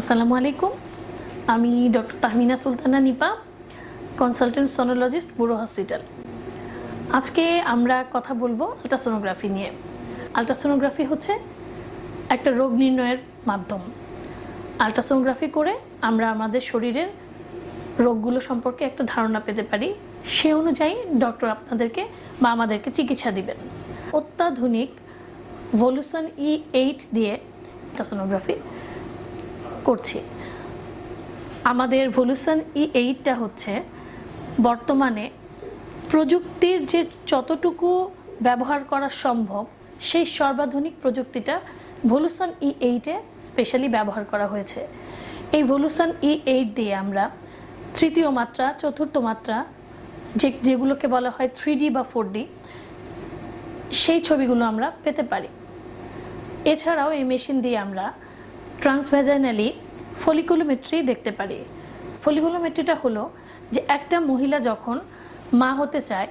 আসসালামু আলাইকুম। আমি doctor Tahmina Sultana Nipa, consultant sonologist বুড়ো হসপিটাল। আজকে আমরা কথা বলব আলট্রাসোনোগ্রাফি নিয়ে। আলট্রাসোনোগ্রাফি হচ্ছে একটা রোগ নির্ণয়ের মাধ্যম। আলট্রাসোনোগ্রাফি করে আমরা আমাদের শরীরের রোগগুলো সম্পর্কে একটা ধারণা পেতে পারি। সে অনুযায়ী ডক্টর আপনাদেরকে বা আমাদেরকে চিকিৎসা দিবেন। অত্যাধুনিক ভলিউশন ই এইট দিয়ে আলট্রাসোনোগ্রাফি করছি। আমাদের ভলিউশন ই এইটটা হচ্ছে, বর্তমানে প্রযুক্তির যে যতটুকু ব্যবহার করা সম্ভব, সেই সর্বাধুনিক প্রযুক্তিটা ভলিউশন ই এইটে স্পেশালি ব্যবহার করা হয়েছে। এই ভলিউশন ই এইট দিয়ে আমরা তৃতীয় মাত্রা, চতুর্থ মাত্রা, যে, যেগুলোকে বলা হয় থ্রি বা ফোর সেই ছবিগুলো আমরা পেতে পারি। এছাড়াও এই মেশিন দিয়ে আমরা ট্রান্সভ্যাজাইনালি ফলিকুলোমেট্রি দেখতে পারি। ফলিকুলোমেট্রিটা হলো যে একটা মহিলা যখন মা হতে চায়,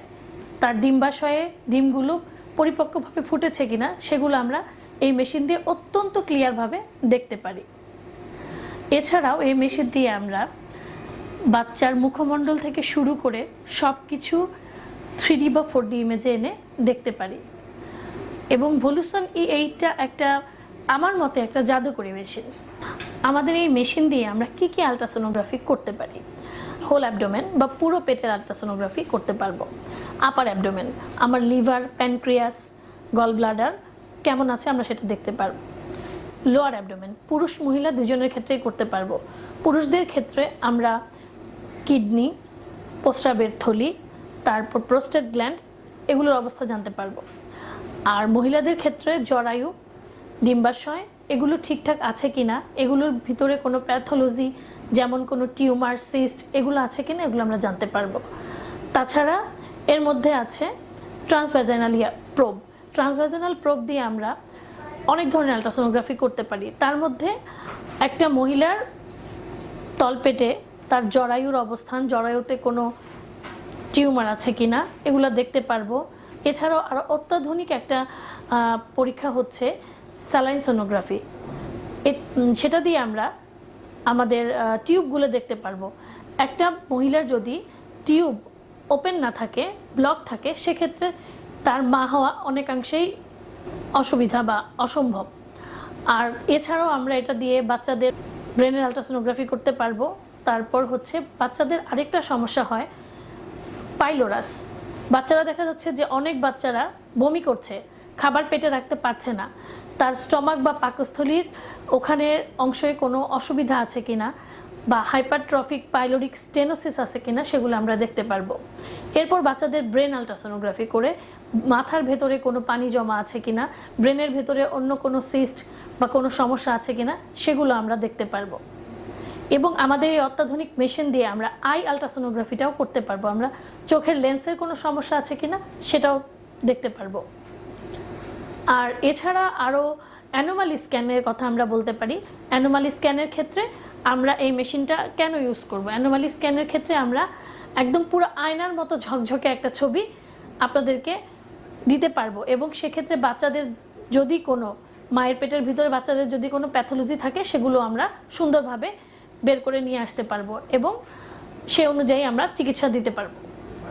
তার ডিম্বাশয়ে ডিমগুলো পরিপক্কভাবে ফুটেছে কিনা সেগুলো আমরা এই মেশিন দিয়ে অত্যন্ত ক্লিয়ারভাবে দেখতে পারি। এছাড়াও এই মেশিন দিয়ে আমরা বাচ্চার মুখমণ্ডল থেকে শুরু করে সব কিছু থ্রি বা ফোর ডি ইমেজে এনে দেখতে পারি। এবং ভলুশন ই এইটটা একটা আমার মতে একটা জাদুকরি মেশিন। আমাদের এই মেশিন দিয়ে আমরা কি কি আলট্রাসোনোগ্রাফি করতে পারি? হোল অ্যাবডোমেন বা পুরো পেটের আলট্রাসোনোগ্রাফি করতে পারব। আপার অ্যাবডোমেন, আমার লিভার, প্যানক্রিয়াস গল ব্লাডার কেমন আছে আমরা সেটা দেখতে পারব। লোয়ার অ্যাবডোমেন, পুরুষ মহিলা দুজনের ক্ষেত্রেই করতে পারব। পুরুষদের ক্ষেত্রে আমরা কিডনি প্রস্রাবের থলি তারপর প্রোস্টেট গ্ল্যান্ড এগুলোর অবস্থা জানতে পারব। আর মহিলাদের ক্ষেত্রে জরায়ু, ডিম্বাশয় এগুলো ঠিকঠাক আছে কি না এগুলোর ভিতরে কোনো প্যাথোলজি যেমন কোনো টিউমার সিস্ট এগুলো আছে কি না এগুলো আমরা জানতে পারব। তাছাড়া এর মধ্যে আছে ট্রান্সভ্যাজাইনালিয়া প্রোব ট্রান্সভ্যাজাইনাল প্রোব দিয়ে আমরা অনেক ধরনের আলট্রাসোনোগ্রাফি করতে পারি। তার মধ্যে একটা মহিলার তলপেটে তার জরায়ুর অবস্থান, জরায়ুতে কোনো টিউমার আছে কিনা, এগুলো দেখতে পারব। এছাড়াও আরও অত্যাধুনিক একটা পরীক্ষা হচ্ছে স্যালাইন সোনোগ্রাফি। সেটা দিয়ে আমরা আমাদের টিউবগুলো দেখতে পারব। একটা মহিলার যদি টিউব ওপেন না থাকে, ব্লক থাকে, সেক্ষেত্রে তার মা হওয়া অনেকাংশেই অসুবিধা বা অসম্ভব। আর এছাড়াও আমরা এটা দিয়ে বাচ্চাদের ব্রেনের আলট্রাসোনোগ্রাফি করতে পারব। তারপর হচ্ছে বাচ্চাদের আরেকটা সমস্যা হয়, পাইলোরাস। বাচ্চারা দেখা যাচ্ছে যে অনেক বাচ্চারা বমি করছে। খাবার পেটে রাখতে পারছে না। তার স্টমাক বা পাকস্থলীর ওখানে অংশে কোনো অসুবিধা আছে কিনা বা হাইপারট্রফিক পাইলোরিক স্টেনোসিস আছে কিনা সেগুলো আমরা দেখতে পারব। এরপর বাচ্চাদের ব্রেন আলট্রাসোনোগ্রাফি করে মাথার ভেতরে কোনো পানি জমা আছে কিনা, ব্রেনের ভেতরে অন্য কোনো সিস্ট বা কোনো সমস্যা আছে কিনা সেগুলো আমরা দেখতে পারব। এবং আমাদের এই অত্যাধুনিক মেশিন দিয়ে আমরা আই আলট্রাসোনোগ্রাফিটাও করতে পারব। আমরা চোখের লেন্সের কোনো সমস্যা আছে কিনা সেটাও দেখতে পারব। আর এছাড়া আরও অ্যানোমালি স্ক্যানের কথা আমরা বলতে পারি। অ্যানোমালি স্ক্যানের ক্ষেত্রে আমরা এই মেশিনটা কেন ইউজ করব? অ্যানোমালি স্ক্যানের ক্ষেত্রে আমরা একদম পুরো আয়নার মতো ঝকঝকে একটা ছবি আপনাদেরকে দিতে পারব এবং সেক্ষেত্রে বাচ্চাদের যদি কোনো, মায়ের পেটের ভিতরে বাচ্চাদের যদি কোনো প্যাথোলজি থাকে, সেগুলো আমরা সুন্দরভাবে বের করে নিয়ে আসতে পারব এবং সে অনুযায়ী আমরা চিকিৎসা দিতে পারব।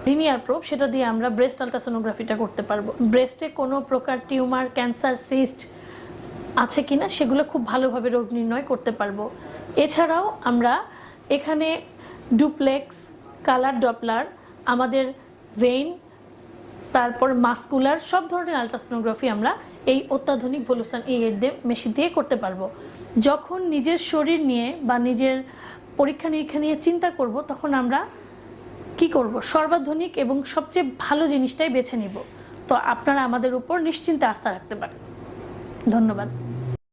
লিনিয়ার প্রোব সেটা দিয়ে আমরা ব্রেস্ট আলট্রাসোনোগ্রাফিটা করতে পারব। ব্রেস্টে কোনো প্রকার টিউমার ক্যান্সার সিস্ট আছে কি না সেগুলো খুব ভালোভাবে রোগ নির্ণয় করতে পারব। এছাড়াও আমরা এখানে ডুপ্লেক্স কালার ডপলার আমাদের ভেইন তারপর মাস্কুলার সব ধরনের আলট্রাসোনোগ্রাফি আমরা এই অত্যাধুনিক ভলুসান এই মেশিন দিয়ে করতে পারব। যখন নিজের শরীর নিয়ে বা নিজের পরীক্ষা নিরীক্ষা নিয়ে চিন্তা করব, তখন আমরা কি করব? সর্বাধুনিক এবং সবচেয়ে ভালো জিনিসটাই বেছে নিব। তো আপনারা আমাদের উপর নিশ্চিন্তে আস্থা রাখতে পারেন। ধন্যবাদ।